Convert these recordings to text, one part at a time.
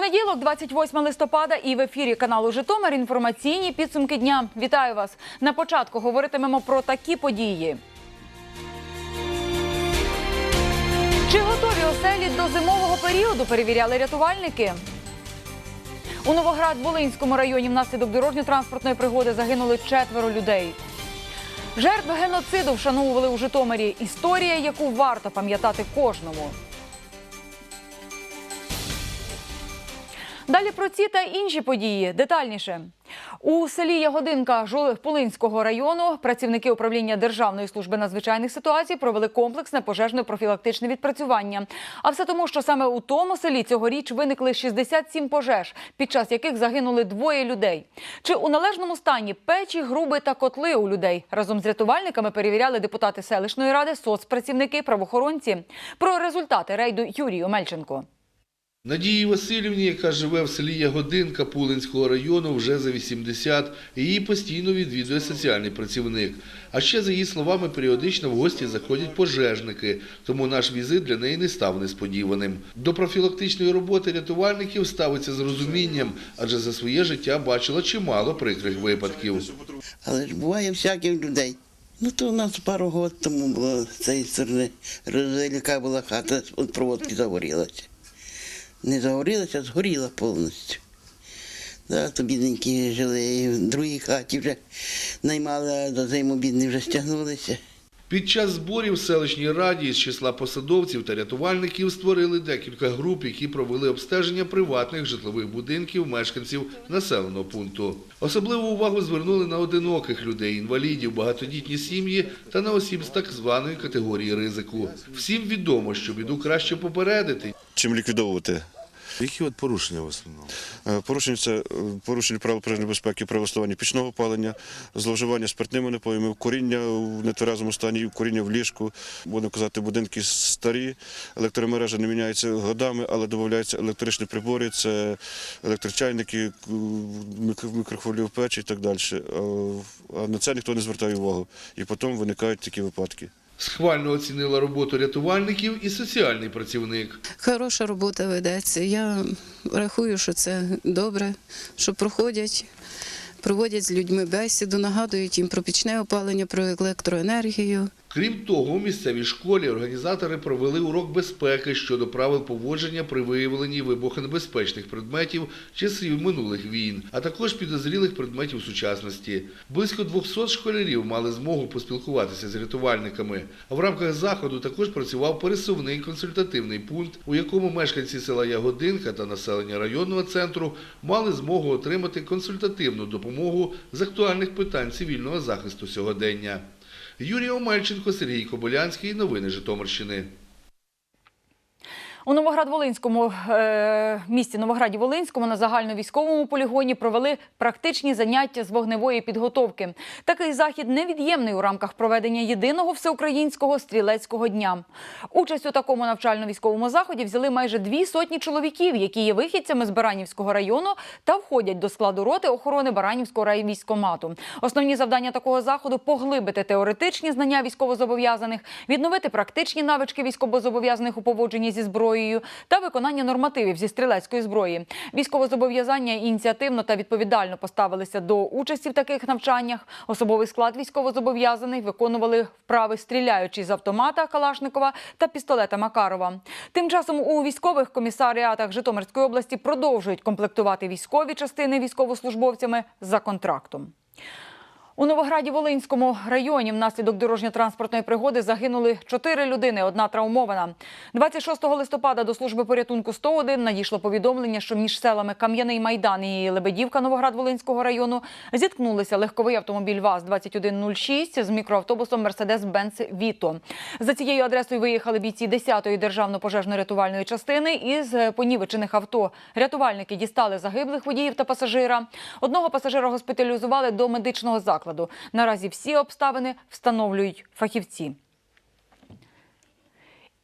Понеділок, 28 листопада, і в ефірі каналу Житомир інформаційні підсумки дня. Вітаю вас. На початку говоритимемо про такі події. Чи готові оселі до зимового періоду? Перевіряли рятувальники. У Новоград-Волинському районі внаслідок дорожньо-транспортної пригоди загинули четверо людей. Жертв геноциду вшановували у Житомирі. Історія, яку варто пам'ятати кожному. Далі про ці та інші події детальніше. У селі Ягодинка Жу- Пулинського району працівники управління Державної служби надзвичайних ситуацій провели комплексне пожежно-профілактичне відпрацювання. А все тому, що саме у тому селі цьогоріч виникли 67 пожеж, під час яких загинули двоє людей. Чи у належному стані печі, груби та котли у людей разом з рятувальниками перевіряли депутати селищної ради, соцпрацівники, правоохоронці. Про результати рейду Юрій Омельченко. Надії Васильівні, яка живе в селі Ягодинка Пулинського району, вже за 80, її постійно відвідує соціальний працівник. А ще, за її словами, періодично в гості заходять пожежники, тому наш візит для неї не став несподіваним. До профілактичної роботи рятувальників ставиться з розумінням, адже за своє життя бачила чимало прикрих випадків. Але ж буває всяких людей. Ну то у нас пару років тому було з цієї сторони розвелика була хата, от проводки загорілася. Не загорілася, згоріла повністю. Да, то бідненькі жили в другій хаті вже наймали, а до зиму бідні вже стягнулися. Під час зборів в селищній раді з числа посадовців та рятувальників створили декілька груп, які провели обстеження приватних житлових будинків мешканців населеного пункту. Особливу увагу звернули на одиноких людей, інвалідів, багатодітні сім'ї та на осіб з так званої категорії ризику. Всім відомо, що біду краще попередити, чим ліквідовувати. Які от порушення в основному? Е, Порушення це е, порушення правил пожежної безпеки при влаштуванні пічного опалення, зловживання спиртними напоями, куріння в нетверезому стані, куріння в ліжку. Будемо казати, будинки старі, електромережа не міняється годами, але додаються електричні прибори, це електрочайники, мікрохвильові печі і так далі. А на це ніхто не звертає увагу. І потім виникають такі випадки. Схвально оцінила роботу рятувальників і соціальний працівник. Хороша робота ведеться. Я рахую, що це добре, що проходять, проводять з людьми бесіду, нагадують їм про пічне опалення, про електроенергію. Крім того, у місцевій школі організатори провели урок безпеки щодо правил поводження при виявленні вибухонебезпечних предметів часів минулих війн, а також підозрілих предметів сучасності. Близько 200 школярів мали змогу поспілкуватися з рятувальниками. В рамках заходу також працював пересувний консультативний пункт, у якому мешканці села Ягодинка та населення районного центру мали змогу отримати консультативну допомогу з актуальних питань цивільного захисту сьогодення. Юрій Омельченко, Сергій Кобилянський. Новини Житомирщини. У Новоград-Волинському е, місті Новограді-Волинському на загальновійськовому полігоні провели практичні заняття з вогневої підготовки. Такий захід невід'ємний у рамках проведення єдиного всеукраїнського стрілецького дня. Участь у такому навчально-військовому заході взяли майже дві сотні чоловіків, які є вихідцями з Баранівського району та входять до складу роти охорони Баранівського райвійськомату. Основні завдання такого заходу поглибити теоретичні знання військовозобов'язаних, відновити практичні навички військовозобов'язаних у поводженні зі зброєю та виконання нормативів зі стрілецької зброї. Військовозобов'язання ініціативно та відповідально поставилися до участі в таких навчаннях. Особовий склад військовозобов'язаних виконували вправи стріляючи з автомата Калашникова та пістолета Макарова. Тим часом у військових комісаріатах Житомирської області продовжують комплектувати військові частини військовослужбовцями за контрактом. У Новограді-Волинському районі внаслідок дорожньо-транспортної пригоди загинули чотири людини, одна травмована. 26 листопада до служби порятунку 101 надійшло повідомлення, що між селами Кам'яний Майдан і Лебедівка Новоград-Волинського району зіткнулися легковий автомобіль ВАЗ-2106 з мікроавтобусом Мерседес-Бенц Віто. За цією адресою виїхали бійці 10-ї державно-пожежно-рятувальної частини із понівечених авто. Рятувальники дістали загиблих водіїв та пасажира. Одного пасажира госпіталізували до медичного закладу. Наразі всі обставини встановлюють фахівці.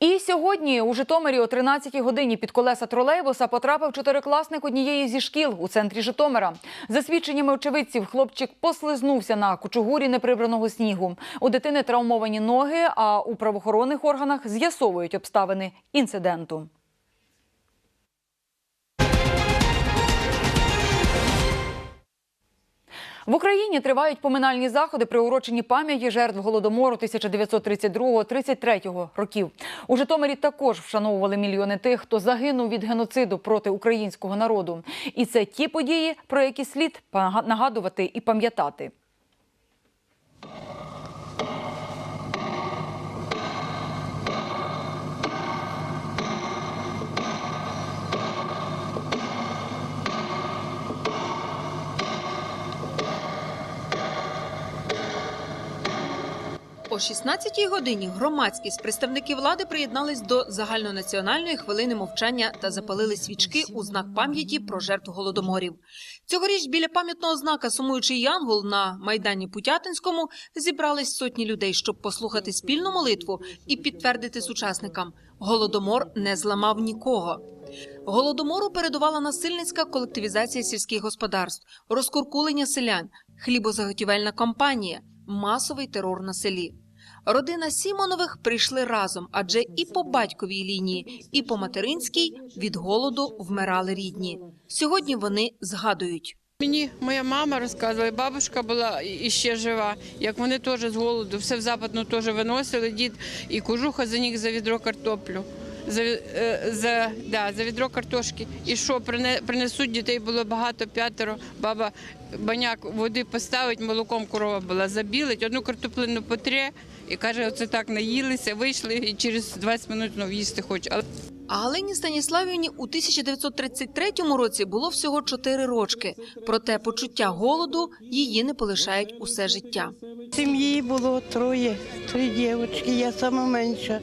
І сьогодні у Житомирі о 13-й годині під колеса тролейбуса потрапив чотирикласник однієї зі шкіл у центрі Житомира. За свідченнями очевидців, хлопчик послизнувся на кучугурі неприбраного снігу. У дитини травмовані ноги, а у правоохоронних органах з'ясовують обставини інциденту. В Україні тривають поминальні заходи, приурочені пам'яті жертв голодомору 1932-33 років. У Житомирі також вшановували мільйони тих, хто загинув від геноциду проти українського народу. І це ті події, про які слід нагадувати і пам'ятати. О 16-й годині громадськість представники влади приєднались до загальнонаціональної хвилини мовчання та запалили свічки у знак пам'яті про жертв голодоморів. Цьогоріч біля пам'ятного знака Сумуючий Янгол на майдані Путятинському зібрались сотні людей, щоб послухати спільну молитву і підтвердити сучасникам: голодомор не зламав нікого. Голодомору передувала насильницька колективізація сільських господарств, розкуркулення селян, хлібозаготівельна кампанія, масовий терор на селі. Родина Сімонових прийшли разом, адже і по батьковій лінії, і по материнській від голоду вмирали рідні. Сьогодні вони згадують. Мені моя мама розказувала, бабушка була і ще жива, як вони теж з голоду, все в западну теж виносили, дід і кожуха за них за відро картоплю. За, е, за, да, за відро картошки. І що, прине- принесуть дітей було багато, п'ятеро. Баба баняк води поставить, молоком корова була, забілить, одну картоплину потре і каже, оце так наїлися, вийшли і через 20 хвилин знов їсти хоче. Але А Галині Станіславівні у 1933 році було всього 4 рочки. Проте почуття голоду її не полишають усе життя. Сім'ї було троє, три дівчатки, я сама менша.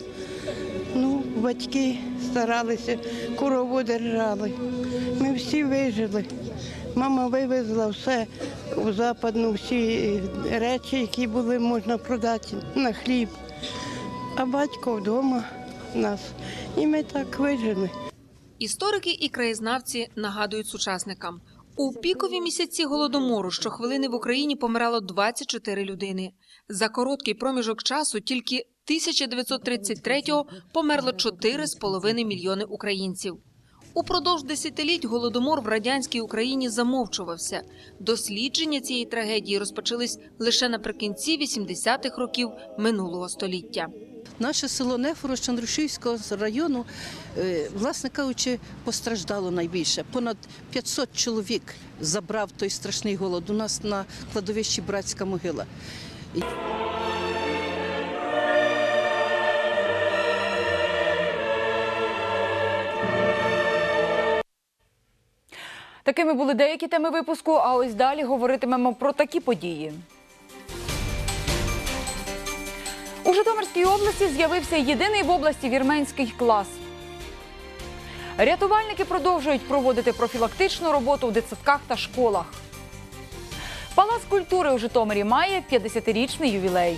Ну, батьки старалися, корову держали. Ми всі вижили. Мама вивезла все у западну, всі речі, які були можна продати на хліб. А батько вдома нас. І ми так вижили. Історики і краєзнавці нагадують сучасникам. У пікові місяці голодомору щохвилини в Україні помирало 24 людини. За короткий проміжок часу тільки 1933-го померло 4,5 мільйони українців. Упродовж десятиліть голодомор в радянській Україні замовчувався. Дослідження цієї трагедії розпочались лише наприкінці 80-х років минулого століття. Наше село Нефоро Чандрушівського району, е, власне кажучи, постраждало найбільше. Понад 500 чоловік забрав той страшний голод. У нас на кладовищі братська могила. Такими були деякі теми випуску. А ось далі говоритимемо про такі події. У Житомирській області з'явився єдиний в області вірменський клас. Рятувальники продовжують проводити профілактичну роботу в дитсадках та школах. Палац культури у Житомирі має 50-річний ювілей.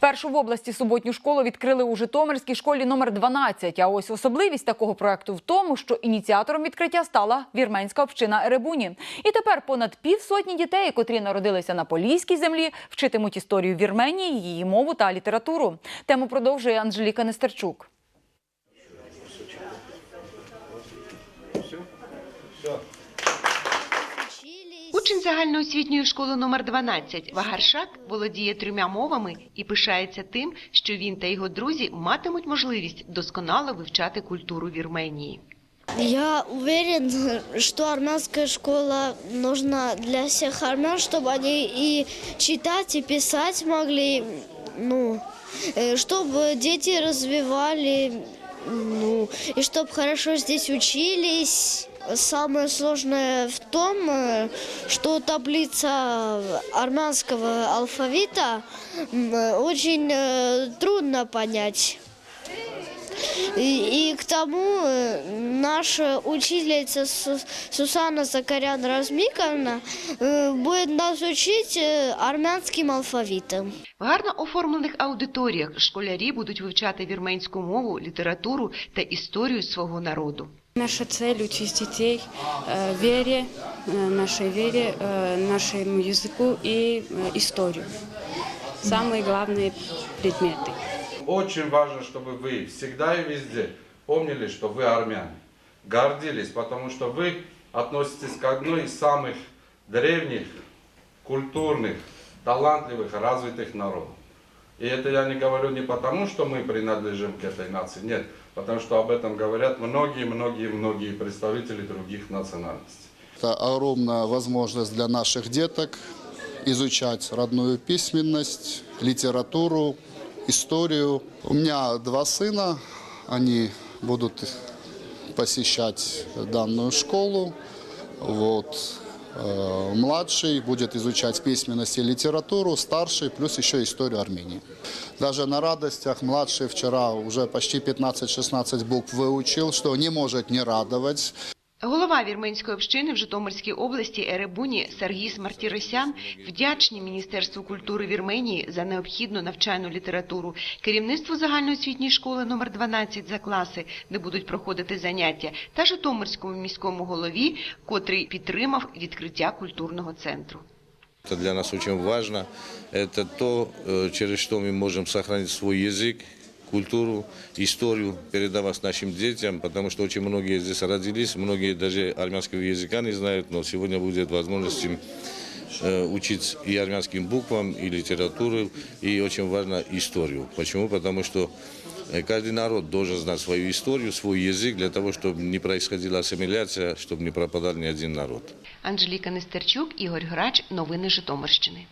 Першу в області суботню школу відкрили у Житомирській школі номер 12. А ось особливість такого проекту в тому, що ініціатором відкриття стала вірменська община Еребуні. І тепер понад півсотні дітей, котрі народилися на поліській землі, вчитимуть історію Вірменії, її мову та літературу. Тему продовжує Анжеліка Нестерчук. Учень загальноосвітньої школи номер 12 Вагаршак володіє трьома мовами і пишається тим, що він та його друзі матимуть можливість досконало вивчати культуру Вірменії. Я уверен, что армянская школа нужна для всех армян, чтобы они и читать, и писать могли, ну, э, чтобы дети развивали, ну, и чтобы хорошо здесь учились. Самое сложное в том, э, что таблица армянского алфавита м, очень э, трудно понять. И, и к тому э, наша учительница Су- Сусана Закарян Размиковна э, будет нас учить э, армянским алфавитом. В гарно оформлених аудиторіях школярі будуть вивчати вірменську мову, літературу та історію свого народу. Наша цель – учить детей э, вере, э, нашей вере, э, нашему языку и историю. Самые главные предметы. Очень важно, чтобы вы всегда и везде помнили, что вы армяне. Гордились, потому что вы относитесь к одной из самых древних, культурных, талантливых, развитых народов. И это я не говорю не потому, что мы принадлежим к этой нации, нет, потому что об этом говорят многие-многие-многие представители других национальностей. Это огромная возможность для наших деток изучать родную письменность, литературу, историю. У меня два сына, они будут посещать данную школу. Вот. Э, Младший будет изучать письменность и литературу, старший плюс еще историю Армении. Даже на радостях младший вчера уже почти 15-16 букв выучил, что не может не радовать. Голова вірменської общини в Житомирській області Еребуні Сергій Мартіросян вдячні Міністерству культури Вірменії за необхідну навчальну літературу, керівництву загальноосвітньої школи номер 12 за класи, де будуть проходити заняття, та Житомирському міському голові, котрий підтримав відкриття культурного центру. Это для нас очень важно. Это то, э, через что мы можем сохранить свой язык, культуру, историю, передавать нашим детям, потому что очень многие здесь родились, многие даже армянского языка не знают, но сегодня будет возможность им э, учить и армянским буквам, и литературу, и очень важно историю. Почему? Потому что э, каждый народ должен знать свою историю, свой язык, для того, чтобы не происходила ассимиляция, чтобы не пропадал ни один народ. Анжеліка Нестерчук, Ігор Грач. Новини Житомирщини.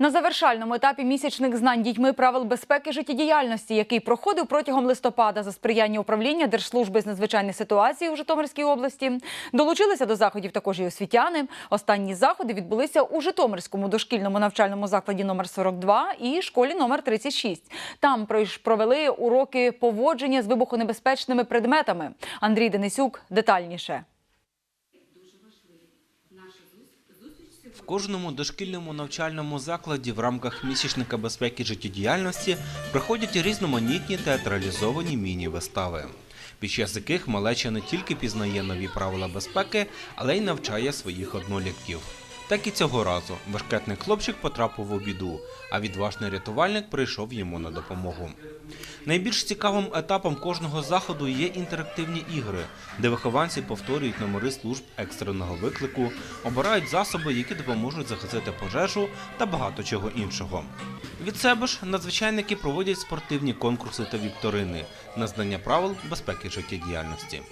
На завершальному етапі місячних знань дітьми правил безпеки життєдіяльності, який проходив протягом листопада за сприяння управління Держслужби з надзвичайних ситуацій у Житомирській області, долучилися до заходів також і освітяни. Останні заходи відбулися у Житомирському дошкільному навчальному закладі номер 42 і школі номер 36. Там провели уроки поводження з вибухонебезпечними предметами. Андрій Денисюк детальніше. Кожному дошкільному навчальному закладі в рамках місячника безпеки життєдіяльності проходять різноманітні театралізовані міні-вистави, під час яких малеча не тільки пізнає нові правила безпеки, але й навчає своїх однолітків. Так і цього разу башкетний хлопчик потрапив у біду, а відважний рятувальник прийшов йому на допомогу. Найбільш цікавим етапом кожного заходу є інтерактивні ігри, де вихованці повторюють номери служб екстреного виклику, обирають засоби, які допоможуть загасити пожежу та багато чого іншого. Від себе ж надзвичайники проводять спортивні конкурси та вікторини на знання правил безпеки життєдіяльності.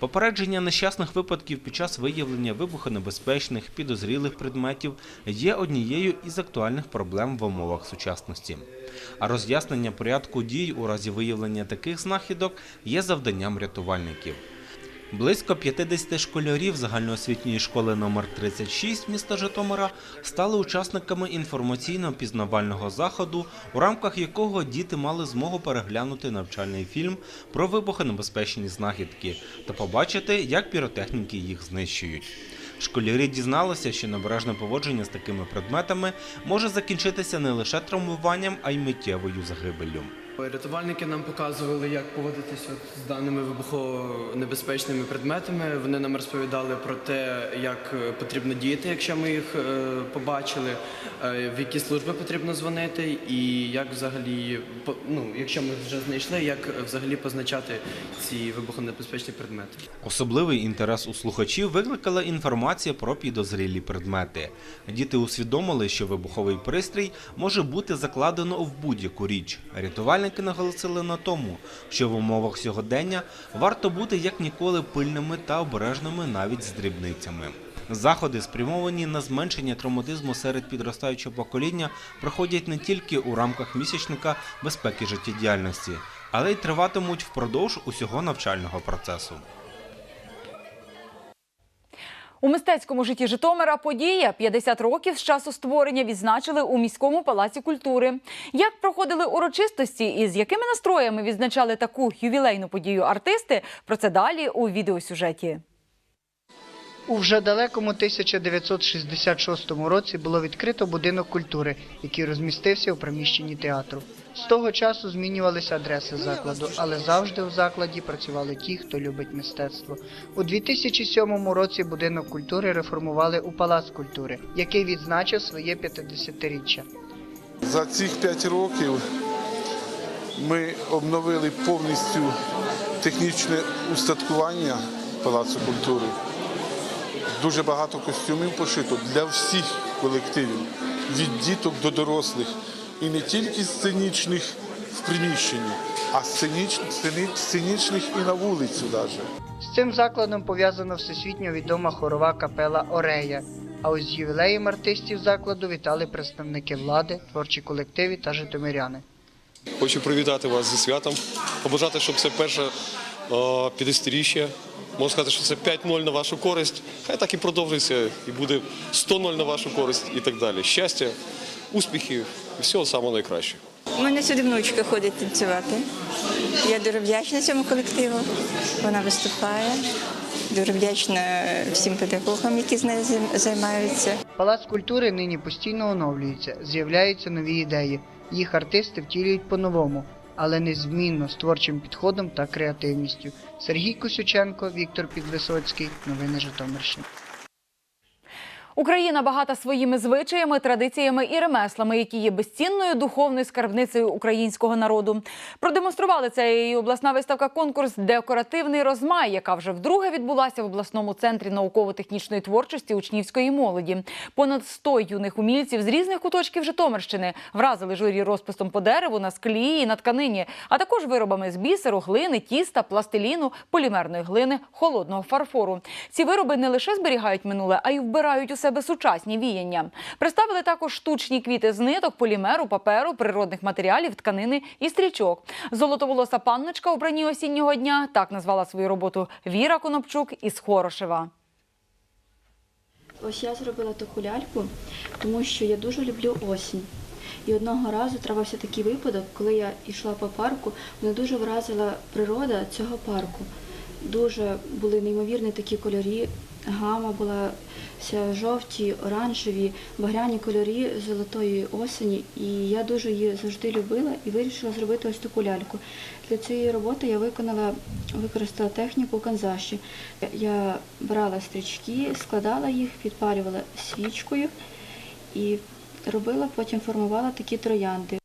Попередження нещасних випадків під час виявлення вибухонебезпечних підозрілих предметів є однією із актуальних проблем в умовах сучасності. А роз'яснення порядку дій у разі виявлення таких знахідок є завданням рятувальників. Близько 50 школярів загальноосвітньої школи номер 36 міста Житомира стали учасниками інформаційно-пізнавального заходу, у рамках якого діти мали змогу переглянути навчальний фільм про вибухонебезпечні знахідки та побачити, як піротехніки їх знищують. Школярі дізналися, що небережне поводження з такими предметами може закінчитися не лише травмуванням, а й миттєвою загибеллю. Рятувальники нам показували, як поводитися з даними вибухонебезпечними предметами. Вони нам розповідали про те, як е, потрібно діяти, якщо ми їх е, побачили, е, в які служби потрібно дзвонити, і як взагалі, ну, якщо ми вже знайшли, як взагалі позначати ці вибухонебезпечні предмети. Особливий інтерес у слухачів викликала інформація про підозрілі предмети. Діти усвідомили, що вибуховий пристрій може бути закладено в будь-яку річ. Рятувальники наголосили на тому, що в умовах сьогодення варто бути як ніколи пильними та обережними навіть з дрібницями. Заходи, спрямовані на зменшення травматизму серед підростаючого покоління, проходять не тільки у рамках місячника безпеки життєдіяльності, але й триватимуть впродовж усього навчального процесу. У мистецькому житті Житомира подія 50 років з часу створення відзначили у міському палаці культури. Як проходили урочистості і з якими настроями відзначали таку ювілейну подію артисти? Про це далі у відеосюжеті. У вже далекому 1966 році було відкрито будинок культури, який розмістився у приміщенні театру. З того часу змінювалися адреси закладу, але завжди у закладі працювали ті, хто любить мистецтво. У 2007 році будинок культури реформували у Палац культури, який відзначив своє 50-річчя. За цих п'ять років ми обновили повністю технічне устаткування Палацу культури. Дуже багато костюмів пошито для всіх колективів, від діток до дорослих. І не тільки сценічних в приміщенні, а сценіч, сценічних і на вулицю навіть. З цим закладом пов'язана всесвітньо відома хорова капела Орея. А ось з ювілеєм артистів закладу вітали представники влади, творчі колективи та житомиряни. Хочу привітати вас зі святом, побажати, щоб це перше е, 50-річчя. Можна сказати, що це 5-0 на вашу користь. Хай так і продовжиться, і буде 100-0 на вашу користь і так далі. Щастя, успіхів і всього самого найкращого. У мене сюди внучка ходить танцювати. Я дуже вдячна цьому колективу. Вона виступає. Дуже вдячна всім педагогам, які з нею займаються. Палац культури нині постійно оновлюється, з'являються нові ідеї. Їх артисти втілюють по-новому, але незмінно з творчим підходом та креативністю. Сергій Косюченко, Віктор Підвисоцький. Новини Житомирщини. Україна багата своїми звичаями, традиціями і ремеслами, які є безцінною духовною скарбницею українського народу. Продемонстрували це і обласна виставка конкурс Декоративний розмай, яка вже вдруге відбулася в обласному центрі науково-технічної творчості учнівської молоді. Понад 100 юних умільців з різних куточків Житомирщини вразили журі розписом по дереву на склі і на тканині, а також виробами з бісеру, глини, тіста, пластиліну, полімерної глини, холодного фарфору. Ці вироби не лише зберігають минуле, а й вбирають у себе сучасні віяння. Представили також штучні квіти з ниток, полімеру, паперу, природних матеріалів, тканини і стрічок. Золотоволоса панночка у бранні осіннього дня так назвала свою роботу Віра Конопчук із Хорошева. Ось я зробила таку ляльку, тому що я дуже люблю осінь. І одного разу травився такий випадок, коли я йшла по парку, мене дуже вразила природа цього парку. Дуже були неймовірні такі кольори, гама була вся жовті, оранжеві, багряні кольори золотої осені. І я дуже її завжди любила і вирішила зробити ось таку ляльку. Для цієї роботи я виконала, використала техніку канзаші. Я брала стрічки, складала їх, підпалювала свічкою і робила, потім формувала такі троянди.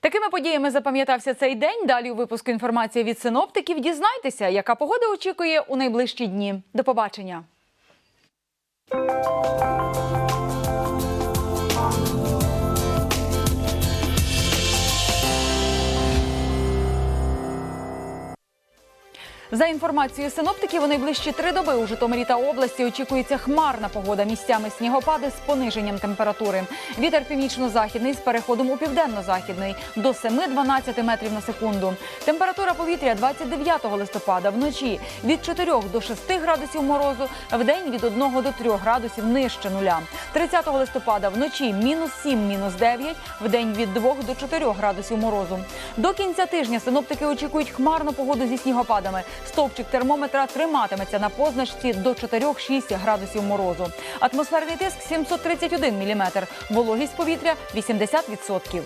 Такими подіями запам'ятався цей день. Далі у випуску інформація від синоптиків. Дізнайтеся, яка погода очікує у найближчі дні. До побачення. За інформацією синоптиків, у найближчі три доби у Житомирі та області очікується хмарна погода місцями снігопади з пониженням температури. Вітер північно-західний з переходом у південно-західний до 7-12 метрів на секунду. Температура повітря 29 листопада вночі від 4 до 6 градусів морозу, в день від 1 до 3 градусів нижче нуля. 30 листопада вночі мінус 7, мінус 9, в день від 2 до 4 градусів морозу. До кінця тижня синоптики очікують хмарну погоду зі снігопадами. Стовпчик термометра триматиметься на позначці до 4-6 градусів морозу. Атмосферний тиск 731 міліметр. Вологість повітря 80%.